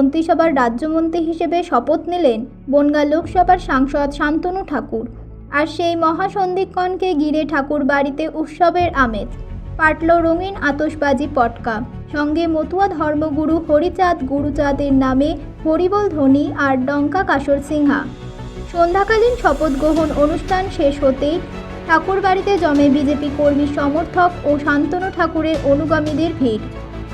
মন্ত্রিসভার রাজ্যমন্ত্রী হিসেবে শপথ নিলেন বনগাঁ লোকসভার সাংসদ শান্তনু ঠাকুর। আর সেই মহাসন্ধিক্ষণকে ঘিরে ঠাকুর বাড়িতে উৎসবের আমেজ। পাটল রঙিন আতশবাজি পটকা। সঙ্গে মতুয়া ধর্মগুরু হরিচাঁদ গুরুচাঁদের নামে হরিবল ধ্বনি আর ডঙ্কা কাশর সিংহা। সন্ধ্যাকালীন শপথ গ্রহণ অনুষ্ঠান শেষ হতেই ঠাকুরবাড়িতে জমে বিজেপি কর্মী সমর্থক ও শান্তনু ঠাকুরের অনুগামীদের ভিড়।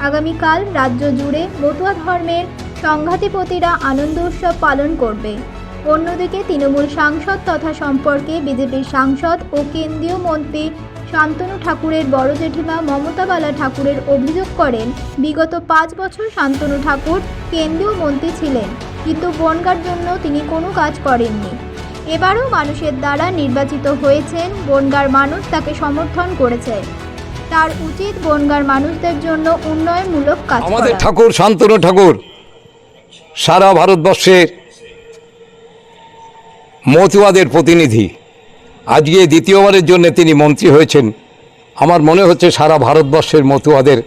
আগামীকাল রাজ্য জুড়ে মতুয়া ধর্মের সংঘাতিপতিরা আনন্দ উৎসব পালন করবে। অন্যদিকে তৃণমূল সাংসদ তথা সম্পর্কে বিজেপির সাংসদ ও কেন্দ্রীয় মন্ত্রী শান্তনু ঠাকুরের বড় জেঠিমা মমতা বালা ঠাকুরের অভিযোগ করেন বিগত পাঁচ বছর শান্তনু ঠাকুর কেন্দ্রীয় মন্ত্রী ছিলেন কিন্তু বনগার জন্য তিনি কোনো কাজ করেননি। এবারও মানুষের দ্বারা নির্বাচিত হয়েছেন বনগার মানুষ তাকে সমর্থন করেছে। তার উচিত বনগার মানুষদের জন্য উন্নয়নমূলক কাজ আমাদের ঠাকুর শান্তনু ঠাকুর। সারা ভারতবর্ষের মতুয়াদের প্রতিনিধি। আজকে দ্বিতীয়বারের জন্য তিনি মন্ত্রী হয়েছেন। আমার মনে হচ্ছে সারা ভারতবর্ষের মতুয়াদের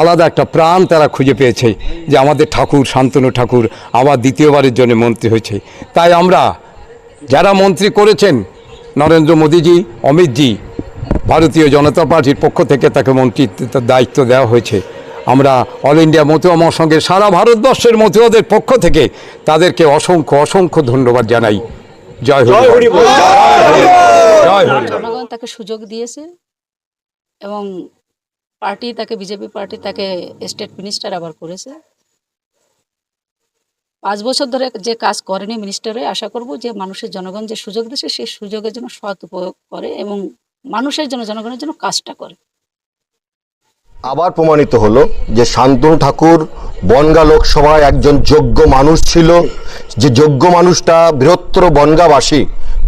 আলাদা একটা প্রাণ তারা খুঁজে পেয়েছে যে আমাদের ঠাকুর, শান্তনু ঠাকুর আবার দ্বিতীয়বারের জন্য মন্ত্রী হয়েছে। তাই আমরা যারা মন্ত্রী করেছেন, নরেন্দ্র মোদীজি, অমিতজি, ভারতীয় জনতা পার্টির পক্ষ থেকে তাকে মন্ত্রিত্বের দায়িত্ব দেওয়া হয়েছে। আমরা অল ইন্ডিয়া মতুয়া মহাসংঘের সারা ভারতবর্ষের মতুয়াদের পক্ষ থেকে তাদেরকে অসংখ্য অসংখ্য ধন্যবাদ জানাই। জয় হরি জনগণ তাকে সুযোগ দিয়েছে এবং পার্টি তাকে বিজেপি পার্টি তাকে স্টেট মিনিস্টার আবার করেছে। পাঁচ বছর ধরে যে কাজ করেনি মিনিস্টারে আশা করব যে মানুষের জনগণ যে সুযোগ দিয়েছে সেই সুযোগের জন্য সৎ উপয়োগ করে এবং মানুষের জন্য জনগণের জন্য কাজটা করে। আবার প্রমাণিত হলো যে শান্তনু ঠাকুর বনগা লোকসভায় একজন যোগ্য মানুষ ছিল। যে যোগ্য মানুষটা বৃহত্তর বনগাবাসী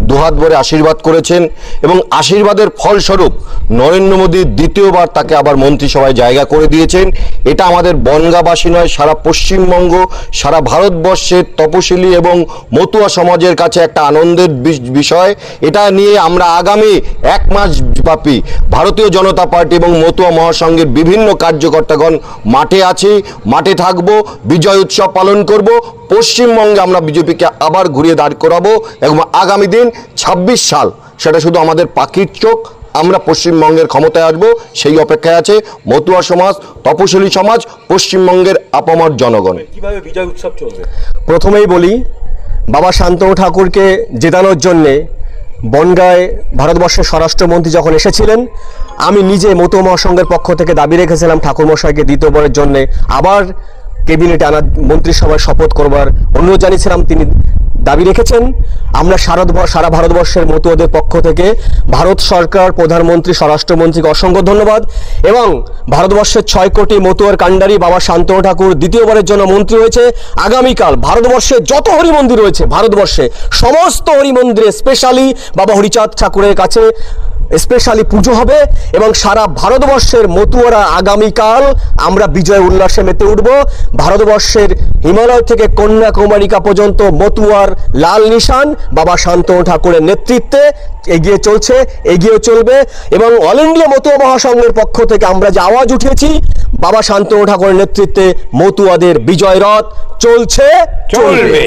দুহাত ভরে আশীর্বাদ করেছেন এবং আশীর্বাদের ফলস্বরূপ নরেন্দ্র মোদী দ্বিতীয়বার তাকে আবার মন্ত্রিসভায় জায়গা করে দিয়েছেন। এটা আমাদের বনগাবাসী নয়, সারা পশ্চিমবঙ্গ, সারা ভারতবর্ষের তপশিলি এবং মতুয়া সমাজের কাছে একটা আনন্দের বিষয়। এটা নিয়ে আমরা আগামী এক মাস ব্যাপী ভারতীয় জনতা পার্টি এবং মতুয়া মহাসংঘের বিভিন্ন কার্যকর্তাগণ মাঠে আছি, মাঠে থাকব, বিজয় উৎসব পালন করব। পশ্চিমবঙ্গে আমরা বিজেপিকে আবার ঘুরিয়ে দাঁড় করাবো এবং আগামী দিন ২৬ সাল। সেটা শুধু আমাদের পাখির চোখ আমরা পশ্চিমবঙ্গের ক্ষমতায় আসব সেই অপেক্ষায় আছে মতুয়া সমাজ তপশিলি সমাজ পশ্চিমবঙ্গের আপামর জনগণ। কীভাবে বিজয় উৎসব চলবে? প্রথমেই বলি বাবা শান্তনু ঠাকুরকে জেতানোর জন্যে বনগায় ভারতবর্ষের স্বরাষ্ট্রমন্ত্রী যখন এসেছিলেন আমি নিজে মতো মহাসংঘের পক্ষ থেকে দাবি রেখেছিলাম ঠাকুরমশাইকে দ্বিতীয়বারের জন্যে। আবার কেবিনেটে আনার মন্ত্রিসভায় শপথ করবার অনুরোধ জানিয়েছিলাম তিনি দাবি রেখেছেন। আমরা সারা সারা ভারতবর্ষের মতুয়াদের পক্ষ থেকে ভারত সরকার, প্রধানমন্ত্রী স্বরাষ্ট্রমন্ত্রীকে অসংখ্য ধন্যবাদ এবং ভারতবর্ষের ছয় কোটি মতুয়ার কাণ্ডারি বাবা শান্তনু ঠাকুর দ্বিতীয়বারের জন্য মন্ত্রী হয়েছে। আগামীকাল ভারতবর্ষে যত হরি মন্দির রয়েছে, ভারতবর্ষে সমস্ত হরি মন্দিরে স্পেশালি বাবা হরিচাঁদ ঠাকুরের কাছে স্পেশালি পুজো হবে এবং সারা ভারতবর্ষের মতুয়ারা আগামীকাল আমরা বিজয় উল্লাসে মেতে উঠব। ভারতবর্ষের হিমালয় থেকে কন্যাকুমারিকা পর্যন্ত মতুয়ার লাল নিশান বাবা শান্তনু ঠাকুরের নেতৃত্বে এগিয়ে চলছে এগিয়ে চলবে এবং অল ইন্ডিয়া মতুয়া মহাসংঘের পক্ষ থেকে আমরা যে আওয়াজ উঠেছি বাবা শান্তনু ঠাকুরের নেতৃত্বে মতুয়াদের বিজয় রথ চলছে। চলবে।